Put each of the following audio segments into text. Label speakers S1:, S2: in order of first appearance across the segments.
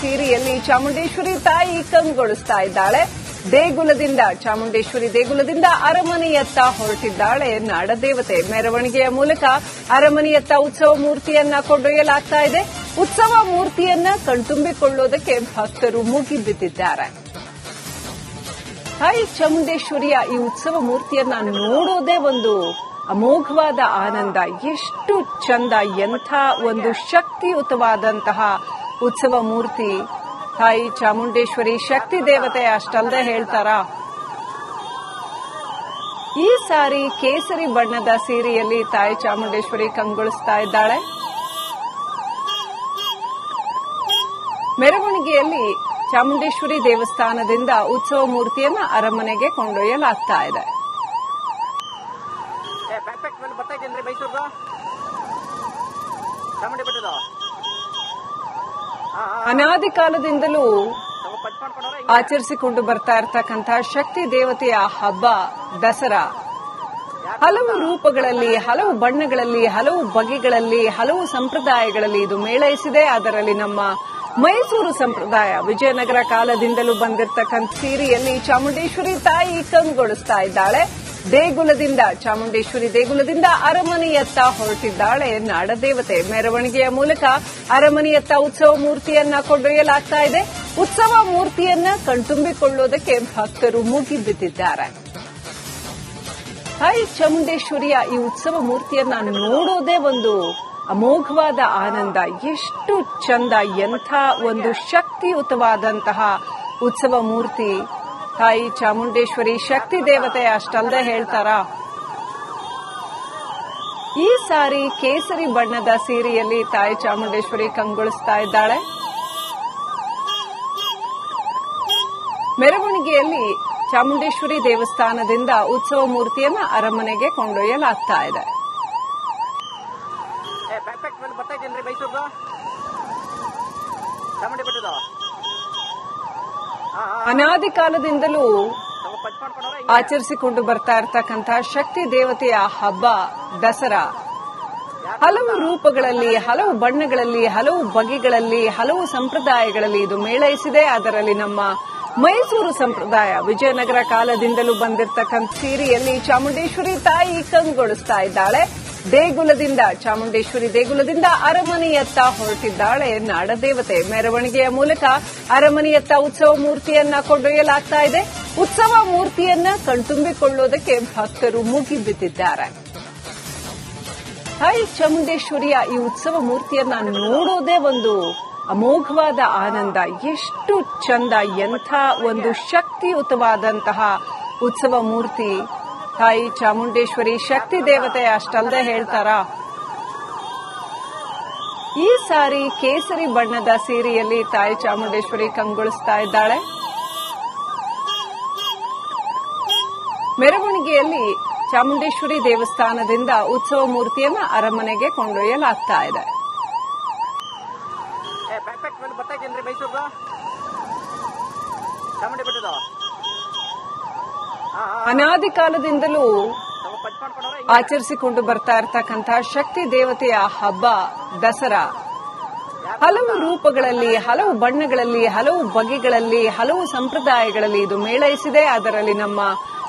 S1: ಸೀರೆಯಲ್ಲಿ ಚಾಮುಂಡೇಶ್ವರಿ ತಾಯಿ ಕಂಗೊಳಿಸ್ತಾ ಇದ್ದಾಳೆ. ದೇಗುಲದಿಂದ, ಚಾಮುಂಡೇಶ್ವರಿ ದೇಗುಲದಿಂದ ಅರಮನೆಯತ್ತ ಹೊರಟಿದ್ದಾಳೆ. ನಾಡದೇವತೆ ಮೆರವಣಿಗೆಯ ಮೂಲಕ ಅರಮನೆಯತ್ತ ಉತ್ಸವ ಮೂರ್ತಿಯನ್ನ ಕೊಂಡೊಯ್ಯಲಾಗ್ತಾ ಇದೆ. ಉತ್ಸವ ಮೂರ್ತಿಯನ್ನ ಕಣ್ತುಂಬಿಕೊಳ್ಳೋದಕ್ಕೆ ಭಕ್ತರು ಮುಗಿಬಿದ್ದಿದ್ದಾರೆ ತಾಯಿ ಚಾಮುಂಡೇಶ್ವರಿಯ ಈ ಉತ್ಸವ ಮೂರ್ತಿಯನ್ನ ನೋಡೋದೇ ಒಂದು ಅಮೋಘವಾದ ಆನಂದ. ಎಷ್ಟು ಚಂದ, ಎಂಥ ಒಂದು ಶಕ್ತಿಯುತವಾದಂತಹ ಉತ್ಸವ ಮೂರ್ತಿ. ತಾಯಿ ಚಾಮುಂಡೇಶ್ವರಿ ಶಕ್ತಿ ದೇವತೆ ಅಷ್ಟಲ್ಲದೆ ಹೇಳ್ತಾರ? ಈ ಸಾರಿ ಕೇಸರಿ ಬಣ್ಣದ ಸೀರೆಯಲ್ಲಿ ತಾಯಿ ಚಾಮುಂಡೇಶ್ವರಿ ಕಂಗೊಳಿಸ್ತಾ ಇದ್ದಾಳೆ. ಮೆರವಣಿಗೆಯಲ್ಲಿ ಚಾಮುಂಡೇಶ್ವರಿ ದೇವಸ್ಥಾನದಿಂದ ಉತ್ಸವ ಮೂರ್ತಿಯನ್ನ ಅರಮನೆಗೆ ಕೊಂಡೊಯ್ಯಲಾಗ್ತಾ ಇದೆ. ಅನಾದಿ ಕಾಲದಿಂದಲೂ ಆಚರಿಸಿಕೊಂಡು ಬರ್ತಾ ಇರತಕ್ಕಂತಹ ಶಕ್ತಿ ದೇವತೆಯ ಹಬ್ಬ ದಸರಾ. ಹಲವು ರೂಪಗಳಲ್ಲಿ, ಹಲವು ಬಣ್ಣಗಳಲ್ಲಿ, ಹಲವು ಬಗೆಗಳಲ್ಲಿ, ಹಲವು ಸಂಪ್ರದಾಯಗಳಲ್ಲಿ ಇದು ಮೇಳೈಸಿದೆ. ಅದರಲ್ಲಿ ನಮ್ಮ ಮೈಸೂರು ಸಂಪ್ರದಾಯ ವಿಜಯನಗರ ಕಾಲದಿಂದಲೂ ಬಂದಿರತಕ್ಕಂಥ ಸೀರೆಯಲ್ಲಿ ಚಾಮುಂಡೇಶ್ವರಿ ತಾಯಿ ಕಂಗೊಳಿಸ್ತಾ ಇದ್ದಾಳೆ. ದೇಗುಲದಿಂದ, ಚಾಮುಂಡೇಶ್ವರಿ ದೇಗುಲದಿಂದ ಅರಮನೆಯತ್ತ ಹೊರಟಿದ್ದಾಳೆ ನಾಡದೇವತೆ. ಮೆರವಣಿಗೆಯ ಮೂಲಕ ಅರಮನೆಯತ್ತ ಉತ್ಸವ ಮೂರ್ತಿಯನ್ನ ಕೊಂಡೊಯ್ಯಲಾಗ್ತಾ ಇದೆ. ಉತ್ಸವ ಮೂರ್ತಿಯನ್ನ ಕಣ್ತುಂಬಿಕೊಳ್ಳೋದಕ್ಕೆ ಭಕ್ತರು ಮುಗಿಬಿದ್ದಿದ್ದಾರೆ ಹೈ ಚಾಮುಂಡೇಶ್ವರಿಯ ಈ ಉತ್ಸವ ಮೂರ್ತಿಯನ್ನ ನೋಡೋದೇ ಒಂದು ಅಮೋಘವಾದ ಆನಂದ. ಎಷ್ಟು ಚಂದ, ಎಂಥ ಒಂದು ಶಕ್ತಿಯುತವಾದಂತಹ ಉತ್ಸವ ಮೂರ್ತಿ. ತಾಯಿ ಚಾಮುಂಡೇಶ್ವರಿ ಶಕ್ತಿ ದೇವತೆ ಅಷ್ಟಲ್ಲದೆ ಹೇಳ್ತಾರ? ಈ ಸಾರಿ ಕೇಸರಿ ಬಣ್ಣದ ಸೀರೆಯಲ್ಲಿ ತಾಯಿ ಚಾಮುಂಡೇಶ್ವರಿ ಕಂಗೊಳಿಸ್ತಾ ಇದ್ದಾಳೆ. ಮೆರವಣಿಗೆಯಲ್ಲಿ ಚಾಮುಂಡೇಶ್ವರಿ ದೇವಸ್ಥಾನದಿಂದ ಉತ್ಸವ ಮೂರ್ತಿಯನ್ನು ಅರಮನೆಗೆ ಕೊಂಡೊಯ್ಯಲಾಗ್ತಾ ಇದೆ. ಅನಾದಿ ಕಾಲದಿಂದಲೂ ಆಚರಿಸಿಕೊಂಡು ಬರ್ತಾ ಇರತಕ್ಕಂತಹ ಶಕ್ತಿ ದೇವತೆಯ ಹಬ್ಬ ದಸರಾ. ಹಲವು ರೂಪಗಳಲ್ಲಿ, ಹಲವು ಬಣ್ಣಗಳಲ್ಲಿ, ಹಲವು ಬಗೆಗಳಲ್ಲಿ, ಹಲವು ಸಂಪ್ರದಾಯಗಳಲ್ಲಿ ಇದು ಮೇಳೈಸಿದೆ. ಅದರಲ್ಲಿ ನಮ್ಮ ಮೈಸೂರು ಸಂಪ್ರದಾಯ ವಿಜಯನಗರ ಕಾಲದಿಂದಲೂ ಬಂದಿರತಕ್ಕಂಥ ಸೀರೆಯಲ್ಲಿ ಚಾಮುಂಡೇಶ್ವರಿ ತಾಯಿ ಕಂಗೊಳಿಸ್ತಾ ಇದ್ದಾಳೆ. ದೇಗುಲದಿಂದ, ಚಾಮುಂಡೇಶ್ವರಿ ದೇಗುಲದಿಂದ ಅರಮನೆಯತ್ತ ಹೊರಟಿದ್ದಾಳೆ ನಾಡದೇವತೆ. ಮೆರವಣಿಗೆಯ ಮೂಲಕ ಅರಮನೆಯತ್ತ ಉತ್ಸವ ಮೂರ್ತಿಯನ್ನ ಕೊಂಡೊಯ್ಯಲಾಗ್ತಾ ಇದೆ. ಉತ್ಸವ ಮೂರ್ತಿಯನ್ನ ಕಣ್ತುಂಬಿಕೊಳ್ಳೋದಕ್ಕೆ ಭಕ್ತರು ಮುಗಿಬಿದ್ದಿದ್ದಾರೆ ಹೈ ಚಾಮುಂಡೇಶ್ವರಿಯ ಈ ಉತ್ಸವ ಮೂರ್ತಿಯನ್ನ ನೋಡೋದೇ ಒಂದು ಅಮೋಘವಾದ ಆನಂದ. ಎಷ್ಟು ಚಂದ, ಎಂಥ ಒಂದು ಶಕ್ತಿಯುತವಾದಂತಹ ಉತ್ಸವ ಮೂರ್ತಿ. ತಾಯಿ ಚಾಮುಂಡೇಶ್ವರಿ ಶಕ್ತಿ ದೇವತೆ ಅಷ್ಟಲ್ಲದೆ ಹೇಳ್ತಾರ? ಈ ಸಾರಿ ಕೇಸರಿ ಬಣ್ಣದ ಸೀರೆಯಲ್ಲಿ ತಾಯಿ ಚಾಮುಂಡೇಶ್ವರಿ ಕಂಗೊಳಿಸ್ತಾ ಇದ್ದಾಳೆ. ಮೆರವಣಿಗೆಯಲ್ಲಿ ಚಾಮುಂಡೇಶ್ವರಿ ದೇವಸ್ಥಾನದಿಂದ ಉತ್ಸವ ಮೂರ್ತಿಯನ್ನು ಅರಮನೆಗೆ ಕೊಂಡೊಯ್ಯಲಾಗ್ತಾ ಇದೆ. ಅನಾದಿ ಕಾಲದಿಂದಲೂ ಆಚರಿಸಿಕೊಂಡು ಬರ್ತಾ ಇರತಕ್ಕಂತಹ ಶಕ್ತಿ ದೇವತೆಯ ಹಬ್ಬ ದಸರಾ. ಹಲವು ರೂಪಗಳಲ್ಲಿ, ಹಲವು ಬಣ್ಣಗಳಲ್ಲಿ, ಹಲವು ಬಗೆಗಳಲ್ಲಿ, ಹಲವು ಸಂಪ್ರದಾಯಗಳಲ್ಲಿ ಇದು ಮೇಳೈಸಿದೆ. ಅದರಲ್ಲಿ ನಮ್ಮ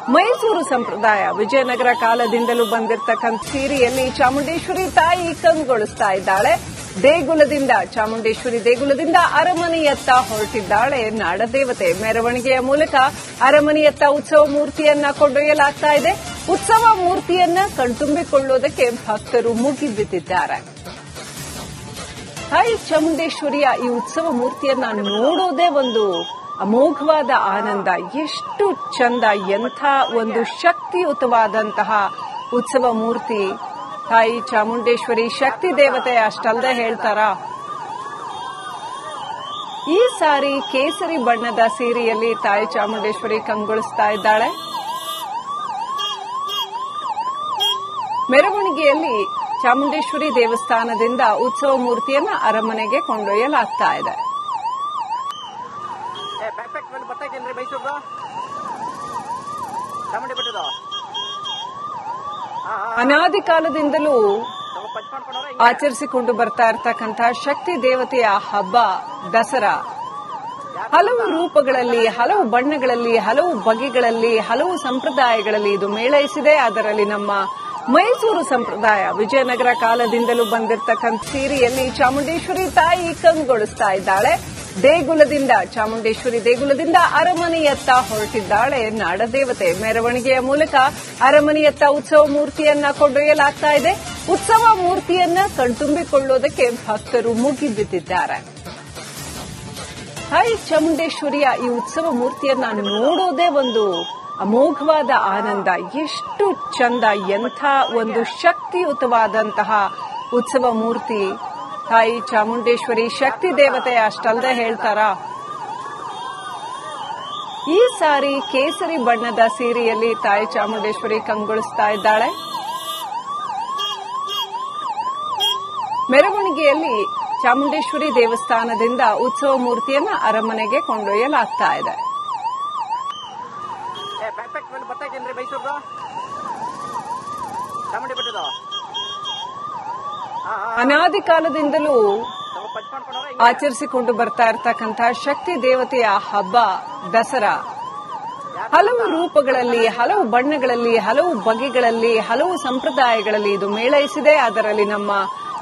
S1: ಮೈಸೂರು ಸಂಪ್ರದಾಯ ವಿಜಯನಗರ ಕಾಲದಿಂದಲೂ ಬಂದಿರತಕ್ಕಂಥ ಸೀರೆಯಲ್ಲಿ ಚಾಮುಂಡೇಶ್ವರಿ ತಾಯಿ ಕಂಗೊಳಿಸ್ತಾ ಇದ್ದಾಳೆ. ದೇಗುಲದಿಂದ, ಚಾಮುಂಡೇಶ್ವರಿ ದೇಗುಲದಿಂದ ಅರಮನೆಯತ್ತ ಹೊರಟಿದ್ದಾಳೆ ನಾಡದೇವತೆ. ಮೆರವಣಿಗೆಯ ಮೂಲಕ ಅರಮನೆಯತ್ತ ಉತ್ಸವ ಮೂರ್ತಿಯನ್ನ ಕೊಂಡೊಯ್ಯಲಾಗ್ತಾ ಇದೆ. ಉತ್ಸವ ಮೂರ್ತಿಯನ್ನ ಕಣ್ತುಂಬಿಕೊಳ್ಳೋದಕ್ಕೆ ಭಕ್ತರು ಮುಗಿಬಿದ್ದಿದ್ದಾರೆ ಹೈ ಚಾಮುಂಡೇಶ್ವರಿಯ ಈ ಉತ್ಸವ ಮೂರ್ತಿಯನ್ನ ನೋಡೋದೇ ಒಂದು ಅಮೋಘವಾದ ಆನಂದ. ಎಷ್ಟು ಚಂದ, ಎಂಥ ಒಂದು ಶಕ್ತಿಯುತವಾದಂತಹ ಉತ್ಸವ ಮೂರ್ತಿ. ತಾಯಿ ಚಾಮುಂಡೇಶ್ವರಿ ಶಕ್ತಿ ದೇವತೆ ಅಷ್ಟಲ್ಲದೆ ಹೇಳ್ತಾರ? ಈ ಸಾರಿ ಕೇಸರಿ ಬಣ್ಣದ ಸೀರೆಯಲ್ಲಿ ತಾಯಿ ಚಾಮುಂಡೇಶ್ವರಿ ಕಂಗೊಳಿಸ್ತಾ ಇದ್ದಾಳೆ. ಮೆರವಣಿಗೆಯಲ್ಲಿ ಚಾಮುಂಡೇಶ್ವರಿ ದೇವಸ್ಥಾನದಿಂದ ಉತ್ಸವ ಮೂರ್ತಿಯನ್ನು ಅರಮನೆಗೆ ಕೊಂಡೊಯ್ಯಲಾಗ್ತಾ ಇದೆ. ಅನಾದಿ ಕಾಲದಿಂದಲೂ ಆಚರಿಸಿಕೊಂಡು ಬರ್ತಾ ಇರತಕ್ಕಂತಹ ಶಕ್ತಿ ದೇವತೆಯ ಹಬ್ಬ ದಸರಾ. ಹಲವು ರೂಪಗಳಲ್ಲಿ, ಹಲವು ಬಣ್ಣಗಳಲ್ಲಿ, ಹಲವು ಬಗೆಗಳಲ್ಲಿ, ಹಲವು ಸಂಪ್ರದಾಯಗಳಲ್ಲಿ ಇದು ಮೇಳೈಸಿದೆ. ಅದರಲ್ಲಿ ನಮ್ಮ ಮೈಸೂರು ಸಂಪ್ರದಾಯ ವಿಜಯನಗರ ಕಾಲದಿಂದಲೂ ಬಂದಿರತಕ್ಕಂಥ ಸೀರೆಯಲ್ಲಿ ಚಾಮುಂಡೇಶ್ವರಿ ತಾಯಿ ಕಂಗೊಳಿಸ್ತಾ ಇದ್ದಾಳೆ. ದೇಗುಲದಿಂದ, ಚಾಮುಂಡೇಶ್ವರಿ ದೇಗುಲದಿಂದ ಅರಮನೆಯತ್ತ ಹೊರಟಿದ್ದಾಳೆ ನಾಡದೇವತೆ. ಮೆರವಣಿಗೆಯ ಮೂಲಕ ಅರಮನೆಯತ್ತ ಉತ್ಸವ ಮೂರ್ತಿಯನ್ನ ಕೊಂಡೊಯ್ಯಲಾಗ್ತಾ ಇದೆ. ಉತ್ಸವ ಮೂರ್ತಿಯನ್ನ ಕಣ್ತುಂಬಿಕೊಳ್ಳೋದಕ್ಕೆ ಭಕ್ತರು ಮುಗಿಬಿದ್ದಿದ್ದಾರೆ ಹೈ ಚಾಮುಂಡೇಶ್ವರಿಯ ಈ ಉತ್ಸವ ಮೂರ್ತಿಯನ್ನ ನೋಡೋದೇ ಒಂದು ಅಮೋಘವಾದ ಆನಂದ. ಎಷ್ಟು ಚಂದ, ಎಂಥ ಒಂದು ಶಕ್ತಿಯುತವಾದಂತಹ ಉತ್ಸವ ಮೂರ್ತಿ. ತಾಯಿ ಚಾಮುಂಡೇಶ್ವರಿ ಶಕ್ತಿ ದೇವತೆ ಅಷ್ಟಲ್ಲದೆ ಹೇಳ್ತಾರ? ಈ ಸಾರಿ ಕೇಸರಿ ಬಣ್ಣದ ಸೀರೆಯಲ್ಲಿ ತಾಯಿ ಚಾಮುಂಡೇಶ್ವರಿ ಕಂಗೊಳಿಸ್ತಾ ಇದ್ದಾಳೆ. ಮೆರವಣಿಗೆಯಲ್ಲಿ ಚಾಮುಂಡೇಶ್ವರಿ ದೇವಸ್ಥಾನದಿಂದ ಉತ್ಸವ ಮೂರ್ತಿಯನ್ನು ಅರಮನೆಗೆ ಕೊಂಡೊಯ್ಯಲಾಗ್ತಾ ಇದೆ. ಅನಾದಿ ಕಾಲದಿಂದಲೂ ಆಚರಿಸಿಕೊಂಡು ಬರ್ತಾ ಇರತಕ್ಕಂತಹ ಶಕ್ತಿ ದೇವತೆಯ ಹಬ್ಬ ದಸರಾ. ಹಲವು ರೂಪಗಳಲ್ಲಿ, ಹಲವು ಬಣ್ಣಗಳಲ್ಲಿ, ಹಲವು ಬಗೆಗಳಲ್ಲಿ, ಹಲವು ಸಂಪ್ರದಾಯಗಳಲ್ಲಿ ಇದು ಮೇಳೈಸಿದೆ. ಅದರಲ್ಲಿ ನಮ್ಮ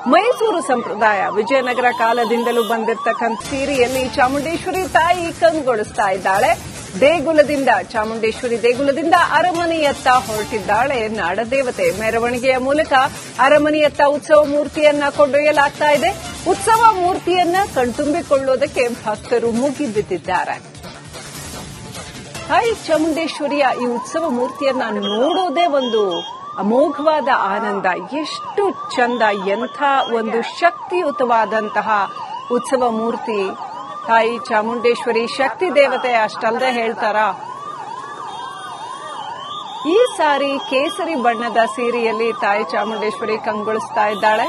S1: ಮೈಸೂರು ಸಂಪ್ರದಾಯ ವಿಜಯನಗರ ಕಾಲದಿಂದಲೂ ಬಂದಿರತಕ್ಕಂಥ ಸೀರೆಯಲ್ಲಿ ಚಾಮುಂಡೇಶ್ವರಿ ತಾಯಿ ಕಂಗೊಳಿಸ್ತಾ ಇದ್ದಾಳೆ. ದೇಗುಲದಿಂದ, ಚಾಮುಂಡೇಶ್ವರಿ ದೇಗುಲದಿಂದ ಅರಮನೆಯತ್ತ ಹೊರಟಿದ್ದಾಳೆ ನಾಡದೇವತೆ. ಮೆರವಣಿಗೆಯ ಮೂಲಕ ಅರಮನೆಯತ್ತ ಉತ್ಸವ ಮೂರ್ತಿಯನ್ನ ಕೊಂಡೊಯ್ಯಲಾಗ್ತಾ ಇದೆ. ಉತ್ಸವ ಮೂರ್ತಿಯನ್ನ ಕಣ್ತುಂಬಿಕೊಳ್ಳೋದಕ್ಕೆ ಭಕ್ತರು ಮುಗಿಬಿದ್ದಿದ್ದಾರೆ. ಹೈ ಚಾಮುಂಡೇಶ್ವರಿಯ ಈ ಉತ್ಸವ ಮೂರ್ತಿಯನ್ನ ನೋಡೋದೇ ಒಂದು ಅಮೋಘವಾದ ಆನಂದ. ಎಷ್ಟು ಚಂದ, ಎಂಥ ಒಂದು ಶಕ್ತಿಯುತವಾದಂತಹ ಉತ್ಸವ ಮೂರ್ತಿ. ತಾಯಿ ಚಾಮುಂಡೇಶ್ವರಿ ಶಕ್ತಿ ದೇವತೆ ಅಷ್ಟಲ್ಲದೆ ಹೇಳ್ತಾರ? ಈ ಸಾರಿ ಕೇಸರಿ ಬಣ್ಣದ ಸೀರೆಯಲ್ಲಿ ತಾಯಿ ಚಾಮುಂಡೇಶ್ವರಿ ಕಂಗೊಳಿಸ್ತಾ ಇದ್ದಾಳೆ.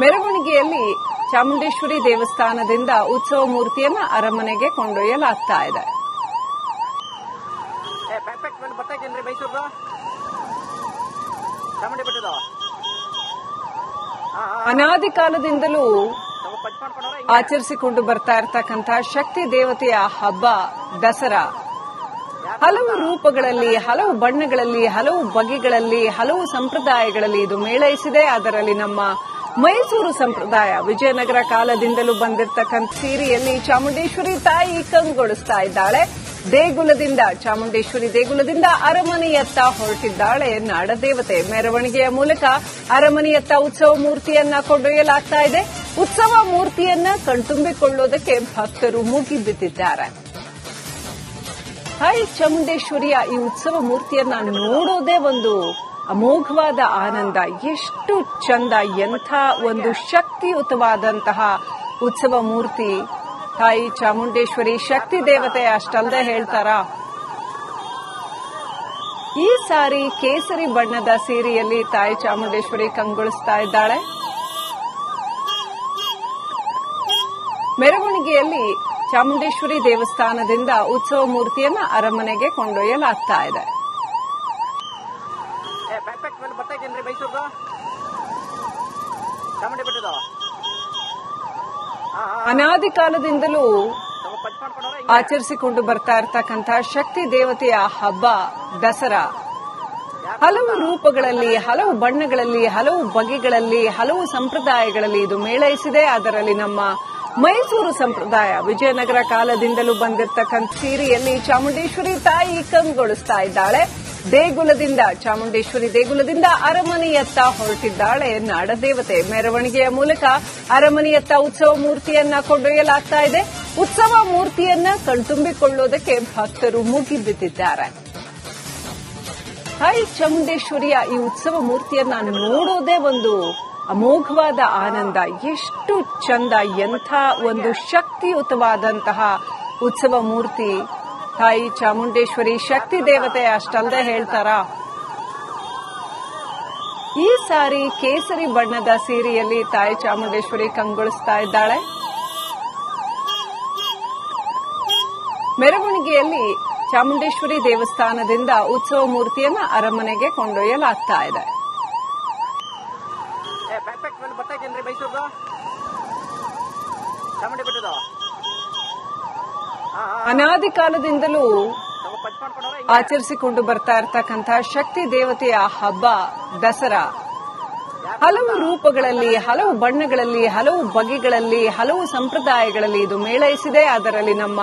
S1: ಮೆರವಣಿಗೆಯಲ್ಲಿ ಚಾಮುಂಡೇಶ್ವರಿ ದೇವಸ್ಥಾನದಿಂದ ಉತ್ಸವ ಮೂರ್ತಿಯನ್ನು ಅರಮನೆಗೆ ಕೊಂಡೊಯ್ಯಲಾಗ್ತಾ ಇದೆ. ಅನಾದಿ ಕಾಲದಿಂದಲೂ ಆಚರಿಸಿಕೊಂಡು ಬರ್ತಾ ಇರತಕ್ಕಂಥ ಶಕ್ತಿ ದೇವತೆಯ ಹಬ್ಬ ದಸರಾ. ಹಲವು ರೂಪಗಳಲ್ಲಿ, ಹಲವು ಬಣ್ಣಗಳಲ್ಲಿ, ಹಲವು ಬಗೆಗಳಲ್ಲಿ, ಹಲವು ಸಂಪ್ರದಾಯಗಳಲ್ಲಿ ಇದು ಮೇಳೈಸಿದೆ. ಅದರಲ್ಲಿ ನಮ್ಮ ಮೈಸೂರು ಸಂಪ್ರದಾಯ ವಿಜಯನಗರ ಕಾಲದಿಂದಲೂ ಬಂದಿರತಕ್ಕಂಥ ಸೀರೆಯಲ್ಲಿ ಚಾಮುಂಡೇಶ್ವರಿ ತಾಯಿ ಕಂಗೊಳಿಸ್ತಾ ಇದ್ದಾಳೆ. ದೇಗುಲದಿಂದ, ಚಾಮುಂಡೇಶ್ವರಿ ದೇಗುಲದಿಂದ ಅರಮನೆಯತ್ತ ಹೊರಟಿದ್ದಾಳೆ ನಾಡದೇವತೆ. ಮೆರವಣಿಗೆಯ ಮೂಲಕ ಅರಮನೆಯತ್ತ ಉತ್ಸವ ಮೂರ್ತಿಯನ್ನ ಕೊಂಡೊಯ್ಯಲಾಗ್ತಾ ಇದೆ. ಉತ್ಸವ ಮೂರ್ತಿಯನ್ನ ಕಣ್ತುಂಬಿಕೊಳ್ಳೋದಕ್ಕೆ ಭಕ್ತರು ಮುಗಿಬಿದ್ದಿದ್ದಾರೆ. ಹೈ ಚಾಮುಂಡೇಶ್ವರಿಯ ಈ ಉತ್ಸವ ಮೂರ್ತಿಯನ್ನ ನೋಡೋದೇ ಒಂದು ಅಮೋಘವಾದ ಆನಂದ. ಎಷ್ಟು ಚಂದ, ಎಂಥ ಒಂದು ಶಕ್ತಿಯುತವಾದಂತಹ ಉತ್ಸವ ಮೂರ್ತಿ. ತಾಯಿ ಚಾಮುಂಡೇಶ್ವರಿ ಶಕ್ತಿ ದೇವತೆ ಅಷ್ಟಲ್ಲದೆ ಹೇಳ್ತಾರ? ಈ ಸಾರಿ ಕೇಸರಿ ಬಣ್ಣದ ಸೀರೆಯಲ್ಲಿ ತಾಯಿ ಚಾಮುಂಡೇಶ್ವರಿ ಕಂಗೊಳಿಸ್ತಾ ಇದ್ದಾಳೆ. ಮೆರವಣಿಗೆಯಲ್ಲಿ ಚಾಮುಂಡೇಶ್ವರಿ ದೇವಸ್ಥಾನದಿಂದ ಉತ್ಸವ ಮೂರ್ತಿಯನ್ನ ಅರಮನೆಗೆ ಕೊಂಡೊಯ್ಯಲಾಗ್ತಾ ಇದೆ. ಅನಾದಿ ಕಾಲದಿಂದಲೂ ಆಚರಿಸಿಕೊಂಡು ಬರ್ತಾ ಇರತಕ್ಕಂತಹ ಶಕ್ತಿ ದೇವತೆಯ ಹಬ್ಬ ದಸರಾ. ಹಲವು ರೂಪಗಳಲ್ಲಿ, ಹಲವು ಬಣ್ಣಗಳಲ್ಲಿ, ಹಲವು ಬಗೆಗಳಲ್ಲಿ, ಹಲವು ಸಂಪ್ರದಾಯಗಳಲ್ಲಿ ಇದು ಮೇಳೈಸಿದೆ. ಅದರಲ್ಲಿ ನಮ್ಮ ಮೈಸೂರು ಸಂಪ್ರದಾಯ ವಿಜಯನಗರ ಕಾಲದಿಂದಲೂ ಬಂದಿರತಕ್ಕಂಥ ಸೀರೆಯಲ್ಲಿ ಚಾಮುಂಡೇಶ್ವರಿ ತಾಯಿ ಕಂಗೊಳಿಸ್ತಾ ಇದ್ದಾಳೆ. ದೇಗುಲದಿಂದ, ಚಾಮುಂಡೇಶ್ವರಿ ದೇಗುಲದಿಂದ ಅರಮನೆಯತ್ತ ಹೊರಟಿದ್ದಾಳೆ ನಾಡದೇವತೆ. ಮೆರವಣಿಗೆಯ ಮೂಲಕ ಅರಮನೆಯತ್ತ ಉತ್ಸವ ಮೂರ್ತಿಯನ್ನ ಕೊಂಡೊಯ್ಯಲಾಗ್ತಾ ಇದೆ. ಉತ್ಸವ ಮೂರ್ತಿಯನ್ನ ಕಣ್ತುಂಬಿಕೊಳ್ಳೋದಕ್ಕೆ ಭಕ್ತರು ಮುಗಿಬಿದ್ದಿದ್ದಾರೆ ಹೈ ಚಾಮುಂಡೇಶ್ವರಿಯ ಈ ಉತ್ಸವ ಮೂರ್ತಿಯನ್ನ ನೋಡೋದೇ ಒಂದು ಅಮೋಘವಾದ ಆನಂದ. ಎಷ್ಟು ಚಂದ, ಎಂಥ ಒಂದು ಶಕ್ತಿಯುತವಾದಂತಹ ಉತ್ಸವ ಮೂರ್ತಿ. ತಾಯಿ ಚಾಮುಂಡೇಶ್ವರಿ ಶಕ್ತಿ ದೇವತೆ ಅಷ್ಟಲ್ಲದೆ ಹೇಳ್ತಾರ? ಈ ಸಾರಿ ಕೇಸರಿ ಬಣ್ಣದ ಸೀರೆಯಲ್ಲಿ ತಾಯಿ ಚಾಮುಂಡೇಶ್ವರಿ ಕಂಗೊಳಿಸ್ತಾ ಇದ್ದಾಳೆ. ಮೆರವಣಿಗೆಯಲ್ಲಿ ಚಾಮುಂಡೇಶ್ವರಿ ದೇವಸ್ಥಾನದಿಂದ ಉತ್ಸವ ಮೂರ್ತಿಯನ್ನ ಅರಮನೆಗೆ ಕೊಂಡೊಯ್ಯಲಾಗ್ತಾ ಇದೆ. ಅನಾದಿ ಕಾಲದಿಂದಲೂ ಆಚರಿಸಿಕೊಂಡು ಬರ್ತಾ ಇರತಕ್ಕಂತಹ ಶಕ್ತಿ ದೇವತೆಯ ಹಬ್ಬ ದಸರಾ. ಹಲವು ರೂಪಗಳಲ್ಲಿ, ಹಲವು ಬಣ್ಣಗಳಲ್ಲಿ, ಹಲವು ಬಗೆಗಳಲ್ಲಿ, ಹಲವು ಸಂಪ್ರದಾಯಗಳಲ್ಲಿ ಇದು ಮೇಳೈಸಿದೆ. ಅದರಲ್ಲಿ ನಮ್ಮ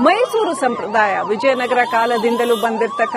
S1: ಮೈಸೂರು ಸಂಪ್ರದಾಯ ವಿಜಯನಗರ ಕಾಲದಿಂದಲೂ ಬಂದಿರತಕ್ಕಂಥ